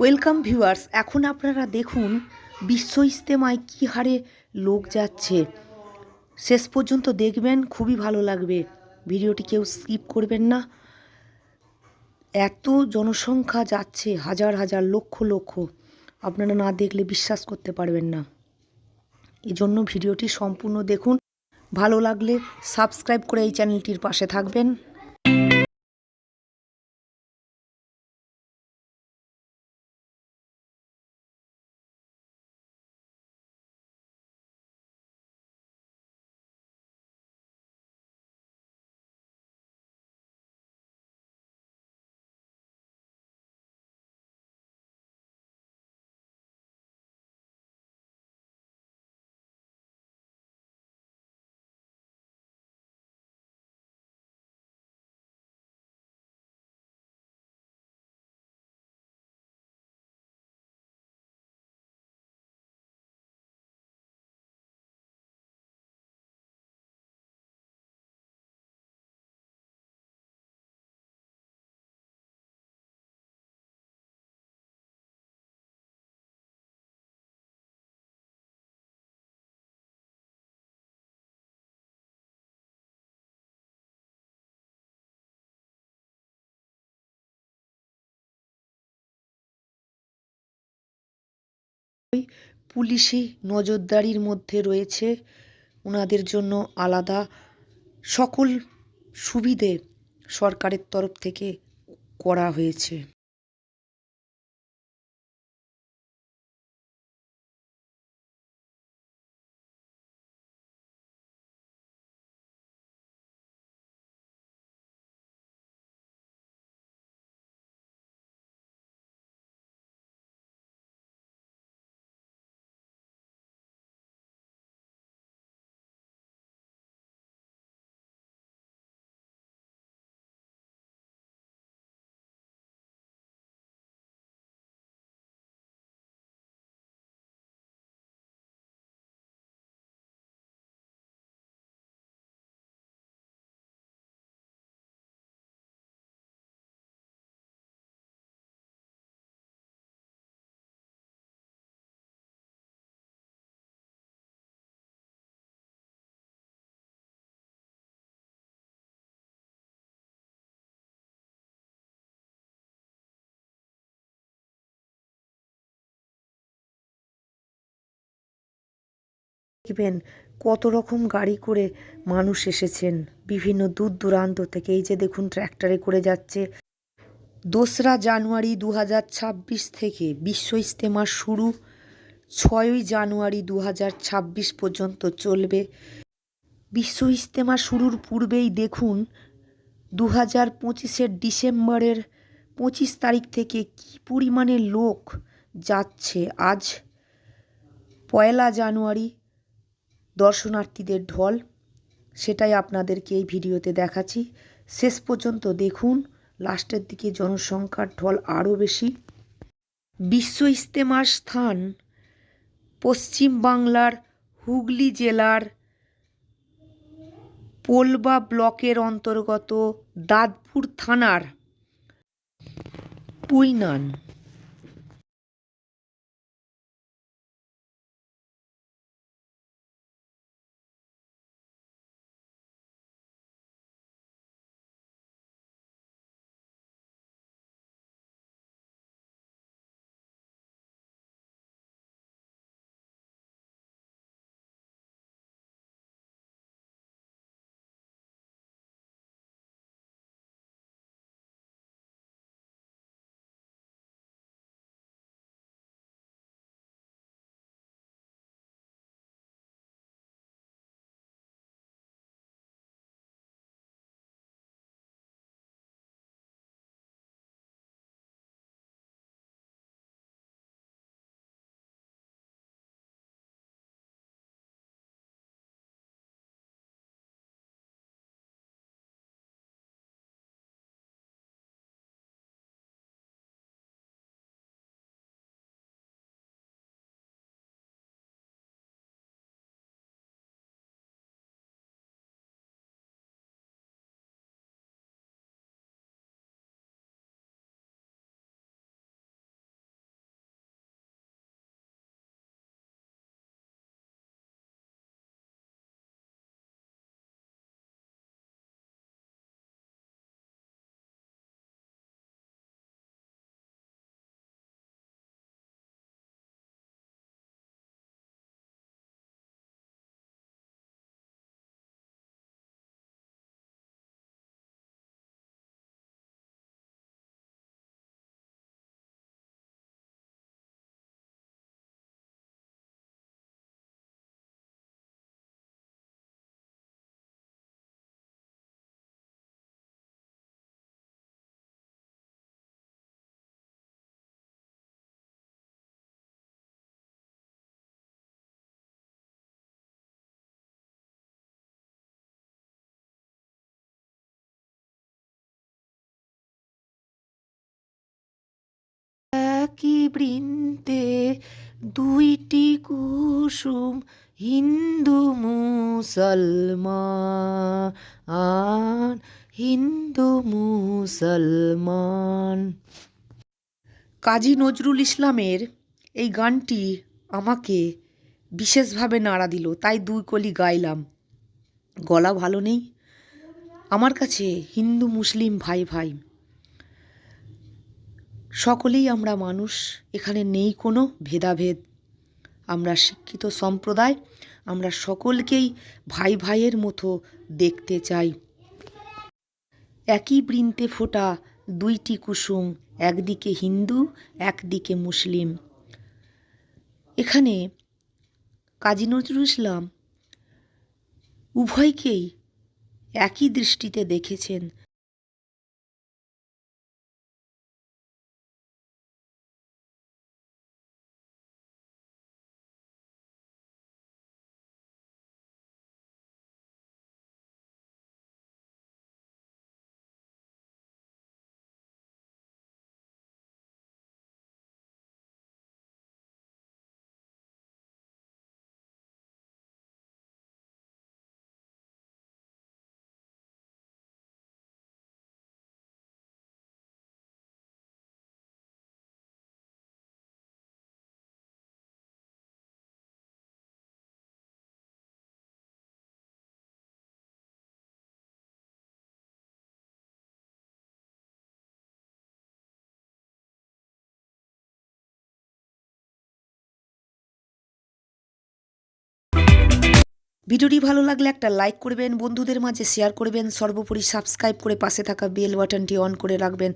Welcome viewers এখন আপনারা দেখুন, বিশ্ব ইস্তেমায় কী হারে লোক যাচ্ছে। শেষ পর্যন্ত দেখবেন, খুবই ভালো লাগবে। ভিডিওটি কেউ স্কিপ করবেন না। এত জনসংখ্যা যাচ্ছে, হাজার হাজার, লক্ষ লক্ষ। আপনারা না দেখলে বিশ্বাস করতে পারবেন না। এজন্য ভিডিওটি সম্পূর্ণ দেখুন। ভালো লাগলে সাবস্ক্রাইব করে এই চ্যানেলটির পাশে থাকবেন। পুলিশি নজরদারির মধ্যে রয়েছে ওনাদের জন্য আলাদা সকল সুবিধে সরকারের তরফ থেকে করা হয়েছে। দেখবেন কত রকম গাড়ি করে মানুষ এসেছেন। বিভিন্ন দূর দূরান্ত থেকে। এই যে দেখুন, ট্র্যাক্টরে করে যাচ্ছে। দোসরা জানুয়ারি দু হাজার ছাব্বিশ থেকে বিশ্ব ইস্তেমা শুরু। ছয়ই জানুয়ারি দু হাজার ছাব্বিশ পর্যন্ত চলবে। বিশ্ব ইস্তেমা শুরুর পূর্বেই দেখুন দু হাজার পঁচিশের ডিসেম্বরের পঁচিশ তারিখ থেকে কী পরিমাণে লোক যাচ্ছে। আজ পয়লা জানুয়ারি দর্শনার্থীদের ঢল, সেটাই আপনাদেরকে এই ভিডিওতে দেখাচ্ছি। শেষ পর্যন্ত দেখুন, লাস্টের দিকে জনসংখ্যার ঢল আরও বেশি। বিশ্ব ইস্তেমার স্থান পশ্চিম বাংলার হুগলি জেলার পোলবা ব্লকের অন্তর্গত দাদপুর থানার পুইনান একই বৃন্তে দুইটি কুসুম, হিন্দু মুসলমান হিন্দু মুসলমান। কাজী নজরুল ইসলামের এই গানটি আমাকে বিশেষভাবে নাড়া দিল, তাই দুই কলি গাইলাম। গলা ভালো নেই? আমার কাছে হিন্দু মুসলিম ভাই ভাই। সকলেই আমরা মানুষ, এখানে নেই কোনো ভেদাভেদ। আমরা শিক্ষিত সম্প্রদায়, আমরা সকলকেই ভাই ভাইয়ের মতো দেখতে চাই। একই বৃন্তে ফোটা দুইটি কুসুম, একদিকে হিন্দু, একদিকে মুসলিম। এখানে কাজী নজরুল ইসলাম উভয়কেই একই দৃষ্টিতে দেখেছেন। ভিডিওটি ভালো লাগলে একটা লাইক করবেন, বন্ধুদের মাঝে শেয়ার করবেন, সর্বোপরি সাবস্ক্রাইব করে পাশে থাকা বেল বাটনটি অন করে রাখবেন।